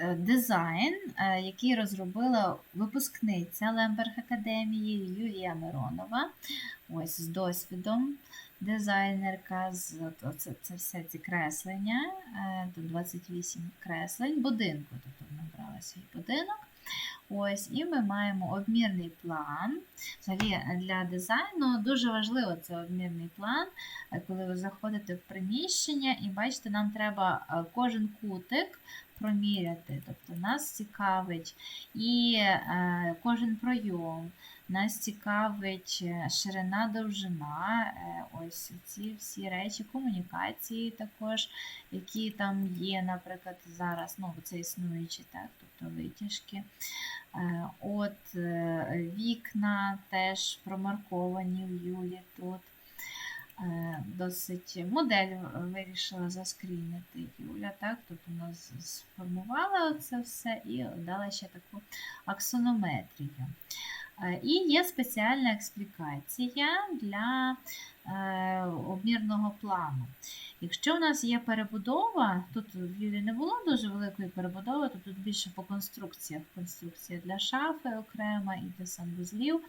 е, дизайн, е, який розробила випускниця Лемберг Академії Юлія Миронова. Ось з досвідом дизайнерка, з оце, це все ці креслення, е, тут 28 креслень будинку. Тобто набрала свій будинок. Ось, і ми маємо обмірний план. Взагалі для дизайну дуже важливо це обмірний план, коли ви заходите в приміщення і бачите, нам треба кожен кутик проміряти. Тобто нас цікавить і е, кожен пройом, нас цікавить е, ширина, довжина, е, ось ці всі речі, комунікації також, які там є, наприклад, зараз, ну, це існуючі, так, тобто витяжки. От вікна теж промарковані в Юлі тут. Е, Досить модель вирішила заскрінити Юля, так? Тобто вона сформувала це все і дала ще таку аксонометрію. Е, І є спеціальна експлікація для е, обмірного плану. Якщо у нас є перебудова, тут в Юлі не було дуже великої перебудови, то тут більше по конструкціях. Конструкція для шафи окрема і для санвузлів.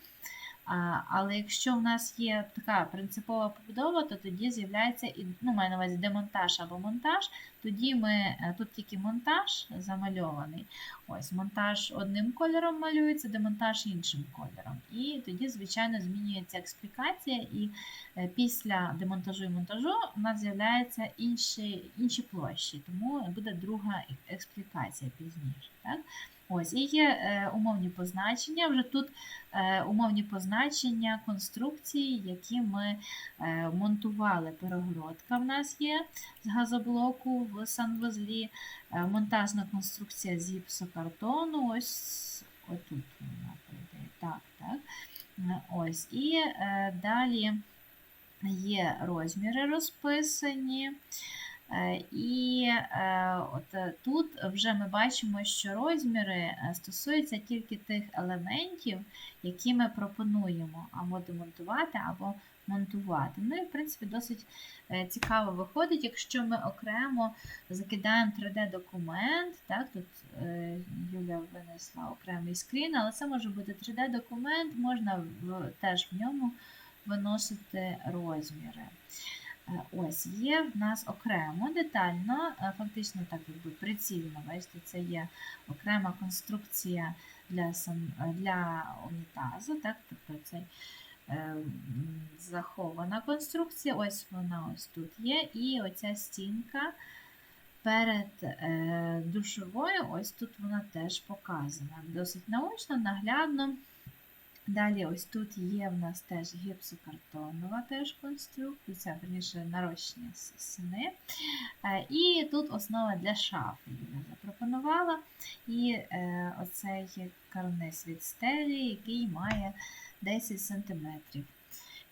Але якщо в нас є така принципова побудова, то тоді з'являється і ну, маю на увазі демонтаж або монтаж. Тоді ми е, тут тільки монтаж замальований. Ось монтаж одним кольором малюється, демонтаж іншим кольором. І тоді, звичайно, змінюється експлікація, і е, після демонтажу і монтажу у нас з'являються інші, інші площі, тому буде друга експлікація пізніше. Так? Ось, і є е, умовні позначення. Вже тут е, умовні позначення конструкції, які ми е, монтували. Перегородка в нас є з газоблоку в санвузлі, е, монтажна конструкція з гіпсокартону. Ось отут вона прийде. Так, так. Е, Ось. І е, далі є розміри розписані. Е, І е, от е, тут вже ми бачимо, що розміри стосуються тільки тих елементів, які ми пропонуємо або демонтувати, або монтувати. Ну і в принципі досить цікаво виходить, якщо ми окремо закидаємо 3D-документ. Так, тут Юля винесла окремий скрін, але це може бути 3D-документ, можна теж в ньому виносити розміри. Е, Ось є в нас окремо детально, е, фактично так якби прицільно, бачите, це є окрема конструкція для сан- е, для унітазу, так, тобто це е, захована конструкція, ось вона ось тут є, і оця стінка перед е, душовою, ось тут вона теж показана. Досить наочно, наглядно. Далі ось тут є в нас теж гіпсокартонова теж конструкція, це верніше нарощення сини. Е, І тут основа для шафи я запропонувала. І е, оцей карниз від стелі, який має 10 см.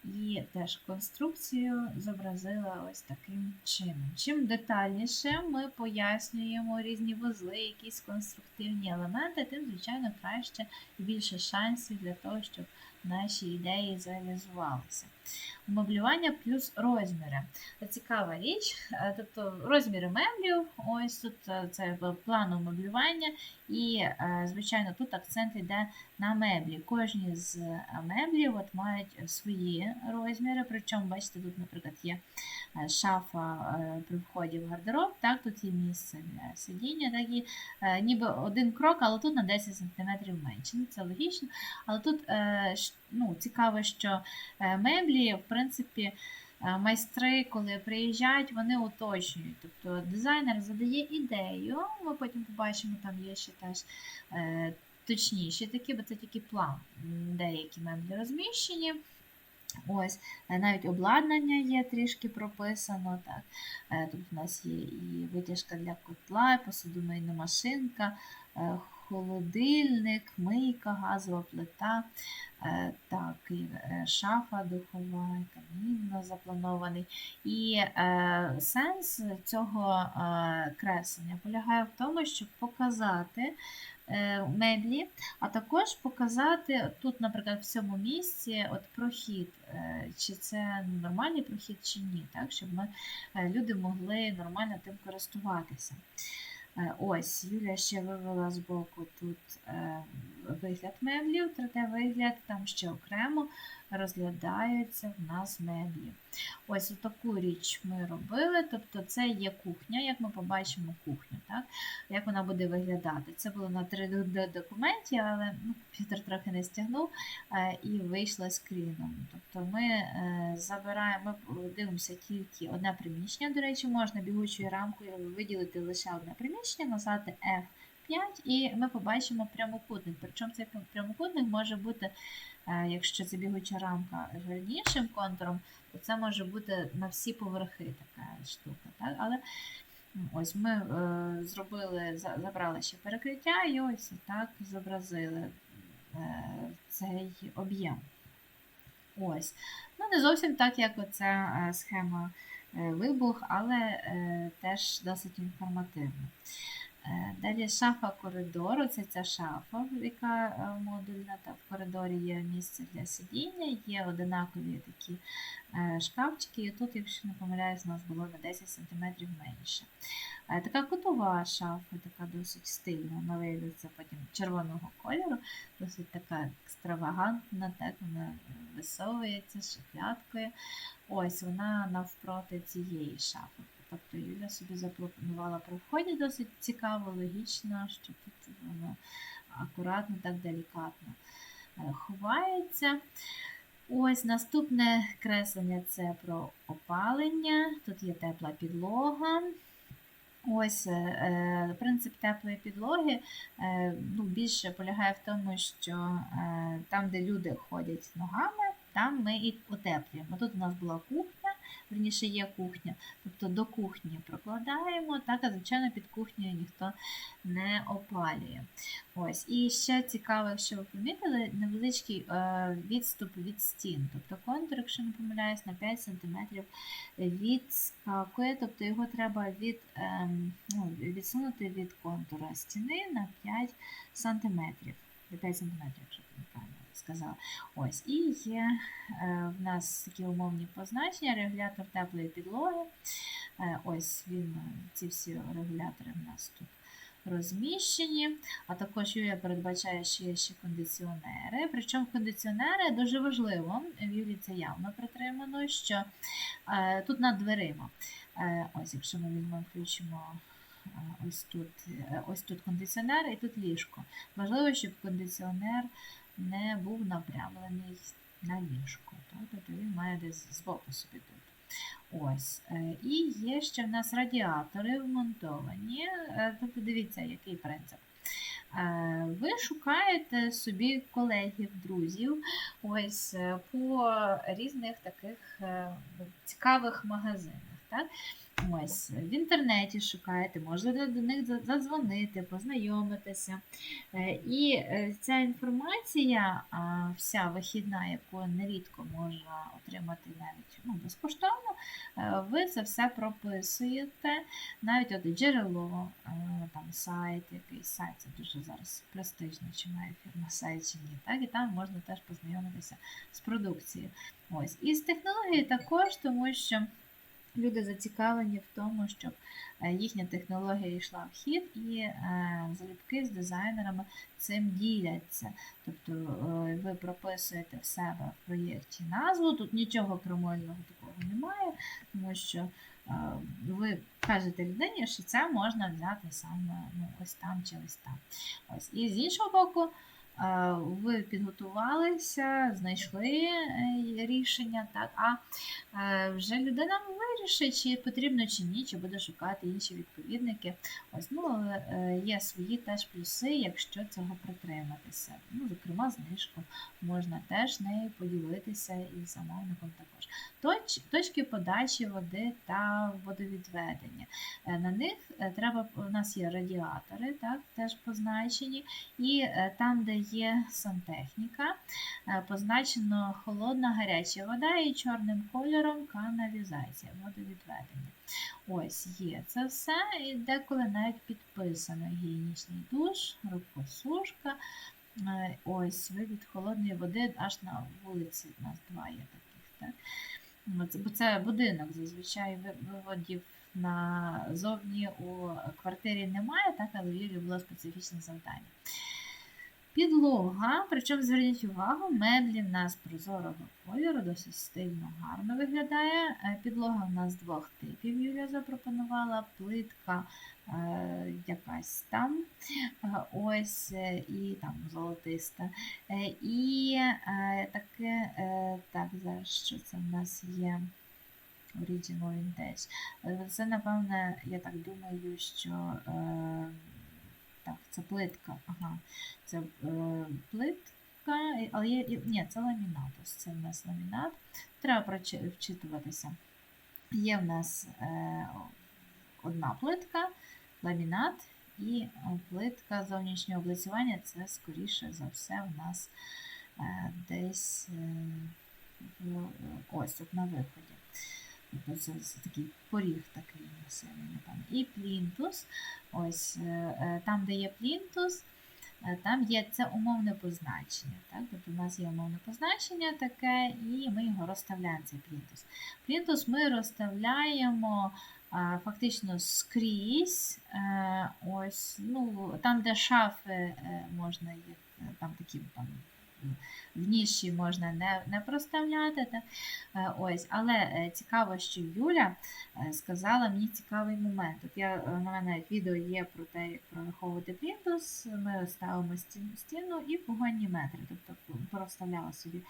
І теж конструкцію зобразила ось таким чином. Чим детальніше ми пояснюємо різні вузли, якісь конструктивні елементи, тим, звичайно, краще і більше шансів для того, щоб наші ідеї зреалізувалися. Умоблювання плюс розміри. Це цікава річ. Е, Тобто розміри меблів, ось тут е, це план умоблювання, і, е, звичайно, тут акцент йде на меблі. Кожні з меблів от мають свої розміри. Причому, бачите, тут, наприклад, є шафа при вході в гардероб, так, тут є місце для сидіння, так, і ніби один крок, але тут на 10 см менше. Ну, це логічно. Але тут ну, цікаво, що е, меблі, в принципі, е, майстри, коли приїжджають, вони уточнюють. Тобто дизайнер задає ідею, ми потім побачимо, там є ще теж е, точніші такі, бо це тільки план. Деякі меблі розміщені. Ось, е, навіть обладнання є трішки прописано. Так. Тут у нас є і витяжка для котла, і посудомийна машинка, холодильник, мийка, газова плита, е, так, і е, шафа духова, і камін у нас запланований. І е, сенс цього креслення полягає в тому, щоб показати меблі, а також показати тут, наприклад, в цьому місці от прохід, чи це нормальний прохід, чи ні, так, щоб ми, люди могли нормально тим користуватися. Е, Ось, Юля ще вивела з боку тут е, вигляд меблів, 3D-вигляд, там ще окремо розглядаються в нас меблі. Ось таку річ ми робили. Тобто це є кухня, як ми побачимо кухню, так? як вона буде виглядати. Це було на 3D-документі, але ну, комп'ютер трохи не стягнув е, і вийшло скріном. Тобто ми е, забираємо, ми дивимося тільки одне приміщення. До речі, можна бігучою рамкою виділити лише одне приміщення, назвати F5, і ми побачимо прямокутник. Причому цей прямокутник може бути, якщо це бігуча рамка жирнішим контуром, то це може бути на всі поверхи така штука. Так? Але ось ми е, зробили, забрали ще перекриття і ось так зобразили е, цей об'єм. Ось. Ну, не зовсім так, як оця е, схема е, вибух, але е, теж досить інформативна. Е, Далі шафа коридору, це ця шафа, яка е, модульна, та в коридорі є місце для сидіння, є одинакові такі е, шкафчики, і тут, якщо не помиляюсь, у нас було на 10 см менше. Така кутова шафа, така досить стильна, вона виявиться потім червоного кольору, досить така екстравагантна, так вона висовується шухлядкою. Ось вона навпроти цієї шафи. Тобто Юля собі запланувала при вході досить цікаво, логічно, що тут воно акуратно, так делікатно е, ховається. Ось наступне креслення це про опалення. Тут є тепла підлога. Ось е, е, принцип теплої підлоги ну, більше полягає в тому, що там, де люди ходять ногами, там ми і утеплюємо. Тут у нас була кухня, верніше є кухня, тобто до кухні прокладаємо, так, а звичайно під кухнею ніхто не опалює. Ось. І ще цікаво, якщо ви помітили, невеличкий е, відступ від стін. Тобто контур, якщо не помиляюсь, на 5 см відскакує, тобто його треба від, ем, ну, відсунути від контура стіни на 5 см. 5 см, якщо неправильно сказала. Ось. І є е, в нас такі умовні позначення, регулятор теплої підлоги. Е, ось він, е, ці всі регулятори в нас тут розміщені. А також Юля передбачає, що є ще кондиціонери. Причому кондиціонери дуже важливо, в Юлі це явно притримано, що е, тут над дверима. Е, ось, якщо ми візьмемо, включимо. Ось тут, ось тут кондиціонер і тут ліжко. Важливо, щоб кондиціонер не був напрямлений на ліжко. Тобто він має десь збоку собі тут. Ось. е, І є ще в нас радіатори вмонтовані. Е, Тобто дивіться, який принцип. Е, Ви шукаєте собі колегів, друзів ось по різних таких цікавих магазинах. Так? Ось, в інтернеті шукаєте, можете до них задзвонити, познайомитися. Е, І е, ця інформація, вся вихідна, яку нерідко можна отримати навіть ну, безкоштовно, е, ви це все прописуєте, навіть от джерело, там сайт, якийсь сайт, це дуже зараз престижно, чи має фірма сайт чи ні. Так? І там можна теж познайомитися з продукцією. Ось. І з технологією також, тому що. Люди зацікавлені в тому, щоб е, їхня технологія йшла в хід, і е, залюбки з дизайнерами цим діляться. Тобто е, ви прописуєте в себе в проєкті назву, тут нічого крамольного такого немає, тому що ви кажете людині, що це можна взяти саме ну, ось там чи ось там. Ось. І з іншого боку, ви підготувалися, знайшли е, рішення, так, а е, вже людина вирішить, чи потрібно чи ні, чи буде шукати інші відповідники. Ось, ну, е, є свої теж плюси, якщо цього притриматися. Ну, зокрема, знижку можна теж нею поділитися і замовником також. Точ, точки подачі води та водовідведення. Е, На них е, треба, у нас є радіатори, так, теж позначені, і е, там, де є сантехніка, е, позначено холодна гаряча вода і чорним кольором каналізація, водовідведення. Ось є це все, і деколи навіть підписано гігієнічний душ, рукосушка. Е, Ось вивід холодної води аж на вулиці. У нас два є таких. Так? Бо це будинок зазвичай ви- виводів назовні у квартирі немає, так, але в Юлі було специфічне завдання. Підлога, причому зверніть увагу, меблі в нас прозорого кольору, досить стильно, гарно виглядає. Е, Підлога в нас двох типів Юлія запропонувала. Плитка е, якась там, е, ось, і там золотиста. І таке, так, зараз що це в нас є? Original Vintage. Це, напевне, я так думаю, що так, це плитка. Ага. Це е, плитка, але є, ні, це ламінат. Ось це в нас ламінат. Треба вчитуватися. Є в нас е, одна плитка, ламінат і е, плитка зовнішнього облицювання. Це, скоріше за все, в нас е, десь е, ось тут на виході. Це, це такий поріг такий сильний, напевно. І плінтус. Ось е, е, там, де є плінтус, е, там є це умовне позначення. Так? Тобто у нас є умовне позначення таке, і ми його розставляємо, цей плінтус. Плінтус ми розставляємо фактично скрізь. Ось, ну, там, де шафи можна їх, там такі там. В ніші можна не, не проставляти. Так? Е, Ось, але е, цікаво, що Юля е, сказала мені цікавий момент. От я на мене навіть відео є про те, як прораховувати плінтус. Ми ставимо стіну, і погонні метри. Тобто проставляла собі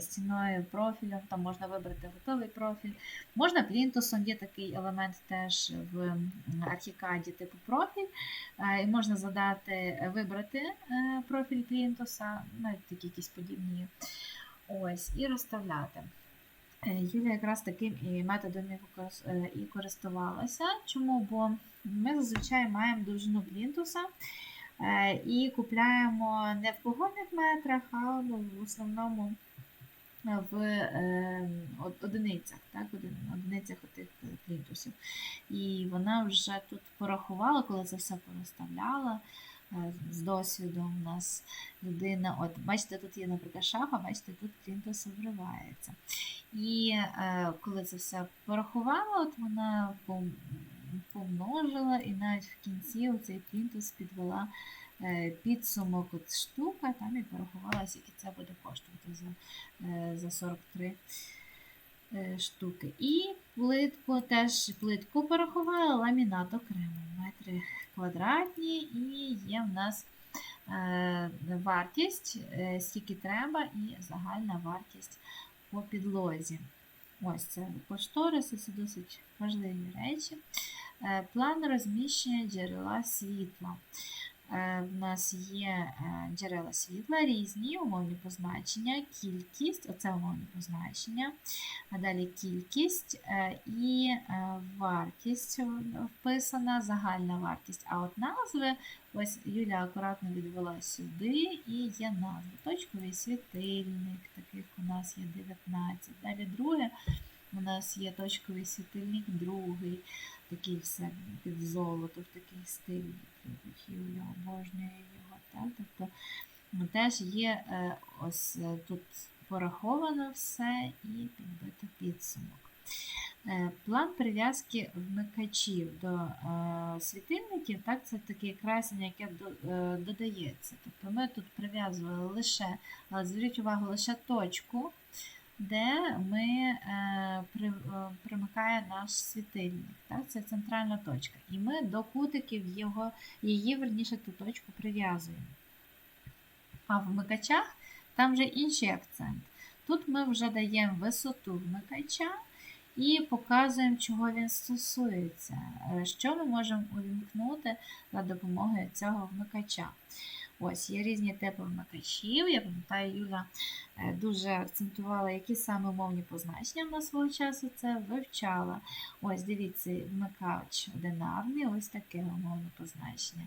стіною профілем, там можна вибрати готовий профіль. Можна плінтусом, є такий елемент теж в архікаді типу профіль. І можна задати, вибрати профіль плінтуса, навіть такі якісь подібні. Ось, і розставляти. Е, Юля якраз таким і методом е, і користувалася. Чому? Бо ми зазвичай маємо довжину плінтуса е, і купляємо не в погонних метрах, а ну, в основному в одиницях, так, одиницях отих е, плінтусів. І вона вже тут порахувала, коли це все порозставляла. Е, З досвідом у нас людина, от бачите, тут є, наприклад, шафа, бачите, тут плінтус обривається. І е, коли це все порахувала, от вона помножила і навіть в кінці оцей плінтус підвела е, підсумок от штука, там і порахувала, скільки це буде коштувати за, е, за 43 е, штуки. І плитку теж плитку порахувала, ламінат окремо, метри квадратні, і є в нас е, вартість, е, скільки треба, і загальна вартість по підлозі. Ось це кошториси, це досить важливі речі. Е, План розміщення джерела світла. Е, В нас є е, джерела світла різні, умовні позначення, кількість, оце умовні позначення, а далі кількість е, і вартість вписана, загальна вартість. А от назви, ось Юля акуратно відвела сюди і є назви. Точковий світильник, таких у нас є 19. Далі друге, у нас є точковий світильник, другий, такий все під золото, в такий стиль. Юля обожнює його. Так? Тобто ну, теж є е, ось е, тут пораховано все і підбито підсумок. Е, План прив'язки вмикачів до світильників, так, це таке красення, яке до- додається. Тобто ми тут прив'язували лише, зверніть увагу, лише точку, де ми е, при, е, примикає наш світильник. Так, це центральна точка. І ми до кутиків його, її, верніше, ту точку прив'язуємо. А в вмикачах там вже інший акцент. Тут ми вже даємо висоту вмикача і показуємо, чого він стосується, е, що ми можемо увімкнути за допомогою цього вмикача. Ось є різні типи вмикачів. Я пам'ятаю, Юля е, дуже акцентувала, які саме мовні позначення вона свого часу це вивчала. Ось дивіться, вмикач одинарний, ось таке умовне позначення.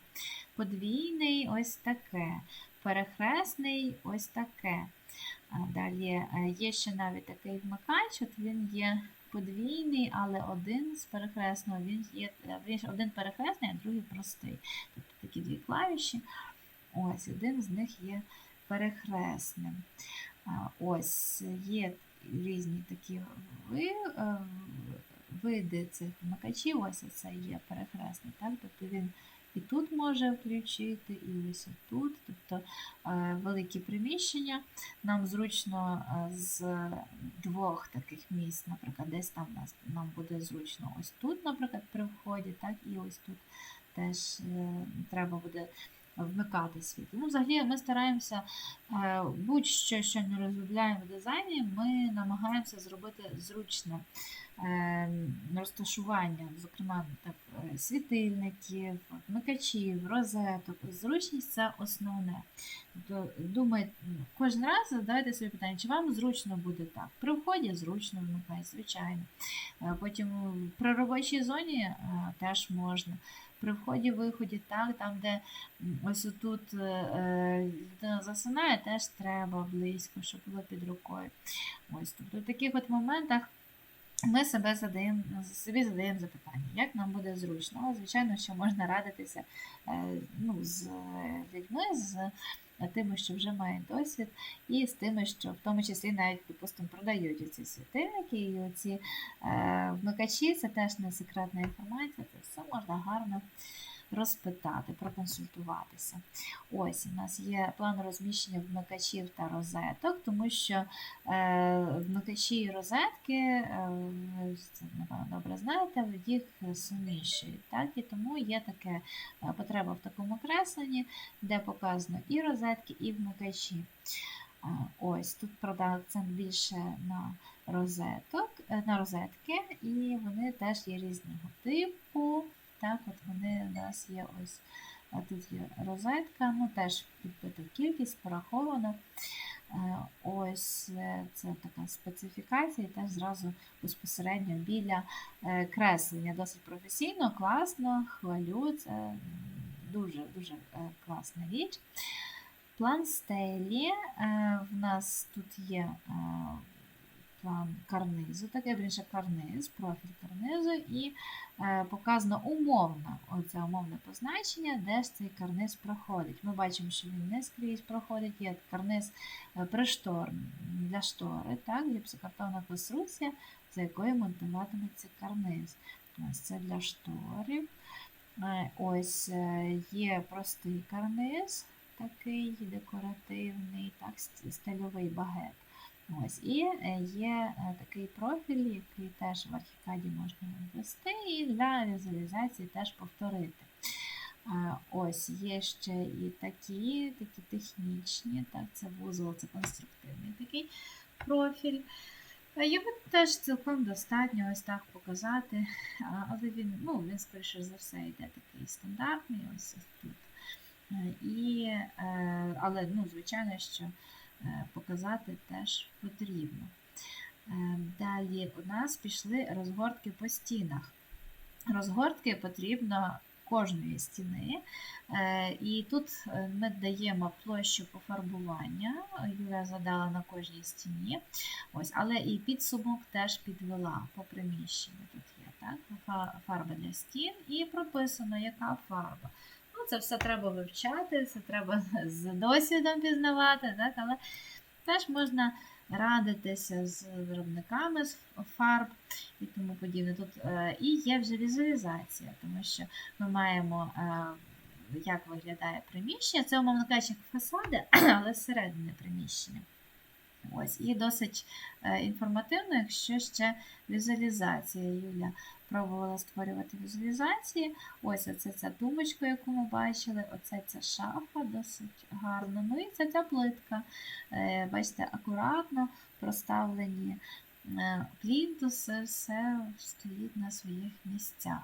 Подвійний ось таке. Перехресний ось таке. Далі е, є ще навіть такий вмикач, от він є подвійний, але один з перехресного, він є е, один перехресний, а другий простий. Тобто такі дві клавіші. Ось один з них є перехресним. Ось є різні такі е, види цих вмикачів, ось це є перехресний, так? Тобто він і тут може включити, і ось тут. Тобто е, великі приміщення. Нам зручно е, з двох таких місць, наприклад, десь там нас, нам буде зручно ось тут, наприклад, при вході, так, і ось тут теж треба буде вмикати світло. Ну, взагалі ми стараємося е, будь-що, що ми розробляємо в дизайні, ми намагаємося зробити зручне е, розташування, зокрема так, е, світильників, вмикачів, розеток. Зручність це основне. Тобто, думайте, кожен раз задавайте собі питання, чи вам зручно буде так. При вході зручно вмикати, звичайно. Потім при робочій зоні теж можна. При вході-виході, так, там, де ось тут людина засинає, теж треба близько, щоб було під рукою. Ось, тобто в таких от моментах ми себе задаємо, собі задаємо запитання, як нам буде зручно. Звичайно, що можна радитися е, ну, з людьми, з тими, що вже мають досвід, і з тими, що в тому числі навіть, допустимо, продають ці світильники і оці е, вмикачі, це теж не секретна інформація, це все можна гарно розпитати, проконсультуватися. Ось у нас є план розміщення вмикачів та розеток, тому що е, вмикачі і розетки, е, ви це напевно добре знаєте, їх суміщують. Так? І тому є таке е, потреба в такому кресленні, де показано і розетки, і вмикачі. Ось тут правда, акцент більше на розеток, на розетки, і вони теж є різного типу. Так, от вони у нас є ось. Тут є розетка, ну теж підбита кількість, пораховано. Е, Ось е, це така специфікація, і теж зразу безпосередньо біля е, креслення. Досить професійно, класно, хвалю. Це дуже дуже е, класна річ. План стелі. В нас тут є план карнизу, таке більше карниз, профіль карнизу, і е, показано умовно, оце умовне позначення, де ж цей карниз проходить. Ми бачимо, що він не скрізь проходить, є карниз е, приштор для штори, так, гіпсокартонна конструкція, за якою монтуватиметься карниз. Це для шторів. Е, Ось е, є простий карниз, такий декоративний, так, стильовий багет. Ось, і е, є е, такий профіль, який теж в архікаді можна ввести, і для візуалізації теж повторити. Е, Ось є ще і такі, такі технічні, так, це вузол, це конструктивний такий профіль. Його теж цілком достатньо ось так показати, але він, ну, він скоріше за все, йде такий стандартний, ось тут. І, але, ну, звичайно, що показати теж потрібно. Е, Далі у нас пішли розгортки по стінах. Розгортки потрібно кожної стіни. Е, І тут е, ми даємо площу пофарбування. Юля задала на кожній стіні. Ось, але і підсумок теж підвела по приміщенню. Тут є так? фа- фарба для стін і прописано, яка фарба. Ну, це все треба вивчати, все треба з досвідом пізнавати, так? але теж можна радитися з виробниками з фарб і тому подібне. Тут е, і є вже візуалізація, тому що ми маємо. Е, як виглядає приміщення, це, умовно кажучи, фасади, але всередине приміщення. Ось, і досить е, інформативно, якщо ще візуалізація. Юля пробувала створювати візуалізації. Ось оце ця думочка, яку ми бачили, оце ця шафа досить гарно. Ну і це ця плитка. Е, Бачите, акуратно проставлені е, плінтуси, все стоїть на своїх місцях.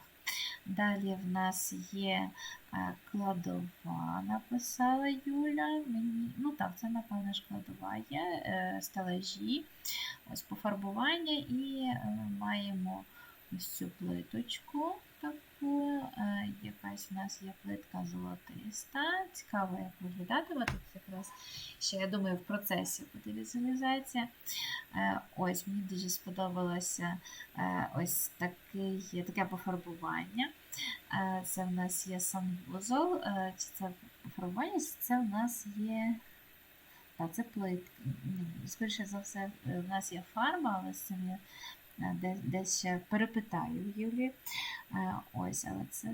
Далі в нас є е, кладова, написала Юля. Мені, ну так, це, напевно, ж кладова є, е, стелажі, ось пофарбування і е, маємо ось цю плиточку таку. е, Якась у нас є плитка золотиста. Цікаво, як виглядатиме. Тут якраз ще, я думаю, в процесі буде візуалізація. Е, Ось мені дуже сподобалося е, ось такий, таке пофарбування. Це в нас є санвузол, чи це пофарбування, це в нас є. Так, це плитка. Скоріше за все, в нас є фарба, але з цим є десь ще перепитаю Юлі. Е, Ось, але це,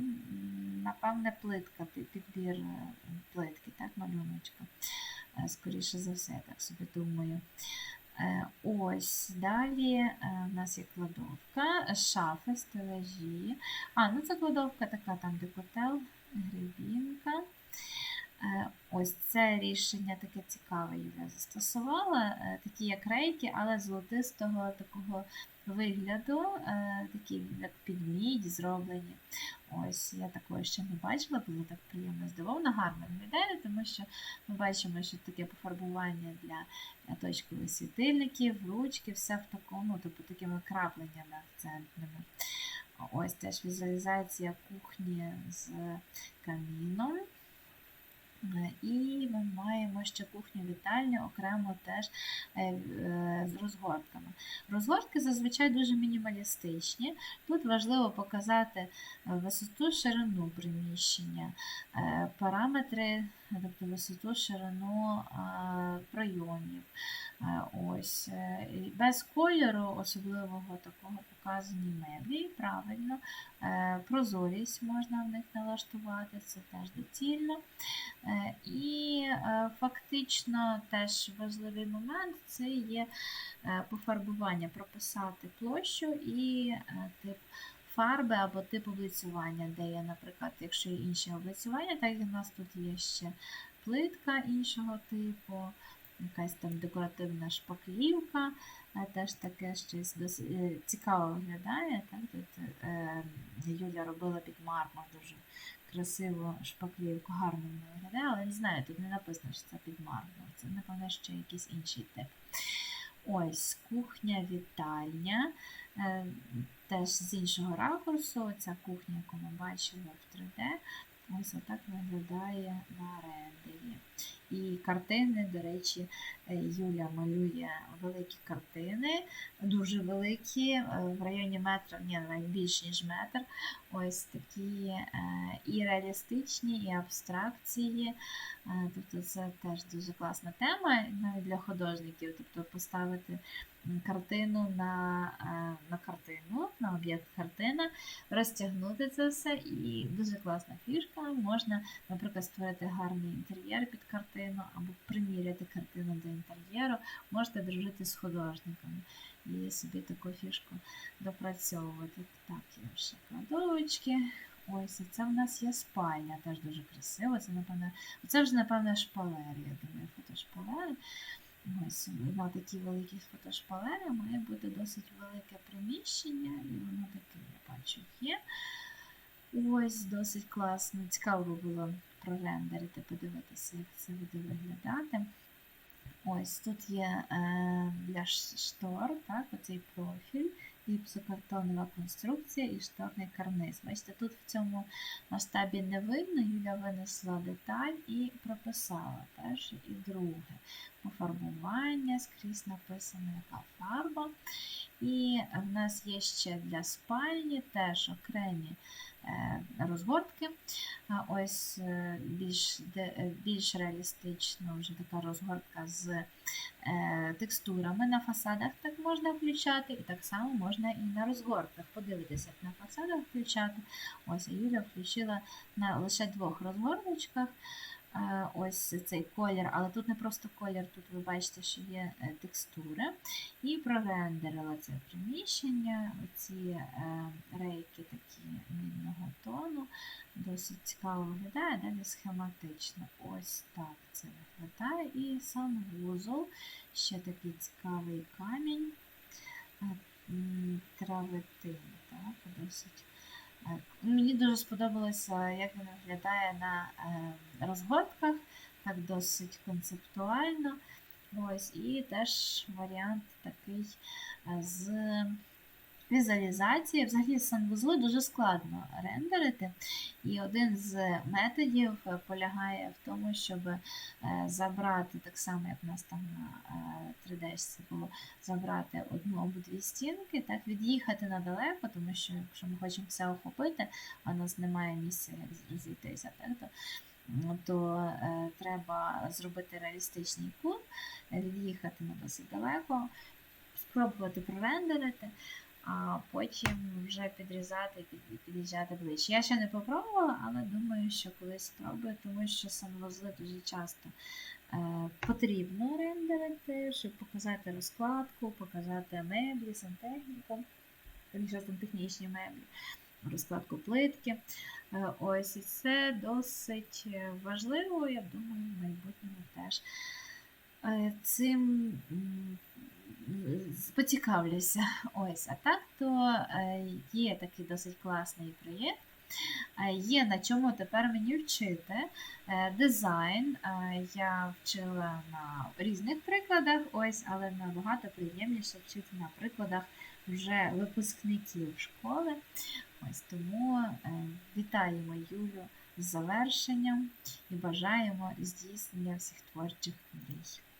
напевне, плитка, підбір е, плитки, так, малюночка. Е, Скоріше за все, я так собі думаю. Ось далі у нас є кладовка, шафи, стелажі. А, ну це кладовка така, там де котел, грибінка. Е, Ось це рішення таке цікаве Юля застосувала, е, такі як рейки, але золотистого такого вигляду, е, такі як під мідь зроблені. Ось я такої ще не бачила, було так приємно здивовано, гарно виглядає, тому що ми бачимо, що таке пофарбування для точкових світильників, ручки, все в такому, тобто такими крапленнями акцентними. Ось теж візуалізація кухні з каміном. Е, І ми маємо ще кухню вітальню окремо теж е, е, з розгортками. Розгортки зазвичай дуже мінімалістичні. Тут важливо показати висоту, ширину приміщення, параметри, тобто висоту, ширину прийомів. Е, Ось. Без кольору особливого такого показані меблі, правильно. Е, Прозорість можна в них налаштувати, це теж доцільно. Е, І е, фактично теж важливий момент це є пофарбування, прописати площу і тип фарби або тип облицювання, де є, наприклад, якщо є інше облицювання, так як у нас тут є ще плитка іншого типу, якась там декоративна шпаклівка, теж таке щось досить е, цікаво виглядає. Так? Тут е, Юля робила під мармур дуже красиву шпаклівку, гарно вона виглядає, але не знаю, тут не написано, що це під мармур. Це, напевно, ще якийсь інший тип. Ось кухня, вітальня. Е, Теж з іншого ракурсу. Ця кухня, яку ми бачили в 3D. Ось отак виглядає на рендері. І картини, до речі, е, Юля малює великі картини, дуже великі, е, в районі метра, ні, навіть більш ніж метр. Ось такі е, і реалістичні, і абстракції. Тобто це теж дуже класна тема навіть для художників. Тобто поставити картину на, на картину, на об'єкт картина, розтягнути це все, і дуже класна фішка. Можна, наприклад, створити гарний інтер'єр під картину або приміряти картину до інтер'єру. Можете дружити з художниками і собі таку фішку допрацьовувати. Так, є ще кладовочки. Ось, і це в нас є спальня, теж дуже красиво. Це, напевно, це вже, напевно, шпалери, я думаю, фотошпалери. Ось на такі великі фотошпалери має бути досить велике приміщення, і воно таке, я бачу, є. Ось, досить класно. Цікаво було прорендерити, подивитися, як це буде виглядати. Ось тут є е, для штор, так, оцей профіль, гіпсокартонова конструкція і шторний карниз. Бачите, тут в цьому масштабі не видно, Юля винесла деталь і прописала перше і друге. Пофарбування, скрізь написано, яка фарба. І в нас є ще для спальні теж окремі е, розгортки. Ось е, більш, е, більш реалістично вже така розгортка з текстурами на фасадах так можна включати, і так само можна і на розгортках. Подивитися, як на фасадах включати. Ось Юля включила на лише двох розгорточках. Е, Ось цей колір, але тут не просто колір, тут ви бачите, що є е, текстури. І прорендерила це приміщення. Оці е, рейки такі мідного тону. Досить цікаво виглядає, далі схематично. Ось так це виглядає. І сам вузол, ще такий цікавий камінь, травитин. Так, досить. Мені дуже сподобалося, як він виглядає на е, розгортках, так досить концептуально. Ось, і теж варіант такий е, з візуалізації. Взагалі санвузли дуже складно рендерити. І один з методів е, полягає в тому, щоб е, забрати, так само, як у нас там на 3D було, забрати одну або дві стінки, так, від'їхати надалеко, тому що якщо ми хочемо все охопити, а у нас немає місця, як розійтися. Так, то е, треба зробити реалістичний кут, е, від'їхати на досить далеко, спробувати прорендерити. А потім вже підрізати, під- під'їжджати ближче. Я ще не попробувала, але думаю, що колись спробую, тому що санвузли дуже часто е, потрібно рендерити, щоб показати розкладку, показати меблі, сантехніку, більше сантехнічні меблі, розкладку плитки. Е, Ось і це досить важливо, я думаю, в майбутньому теж е, цим поцікавлюся. Ось, а так то е, є такий досить класний проєкт. Е, Є на чому тепер мені вчити. Е, Дизайн я вчила на різних прикладах, ось, але набагато приємніше вчити на прикладах вже випускників школи. Ось тому вітаємо Юлю з завершенням і бажаємо здійснення всіх творчих мрій.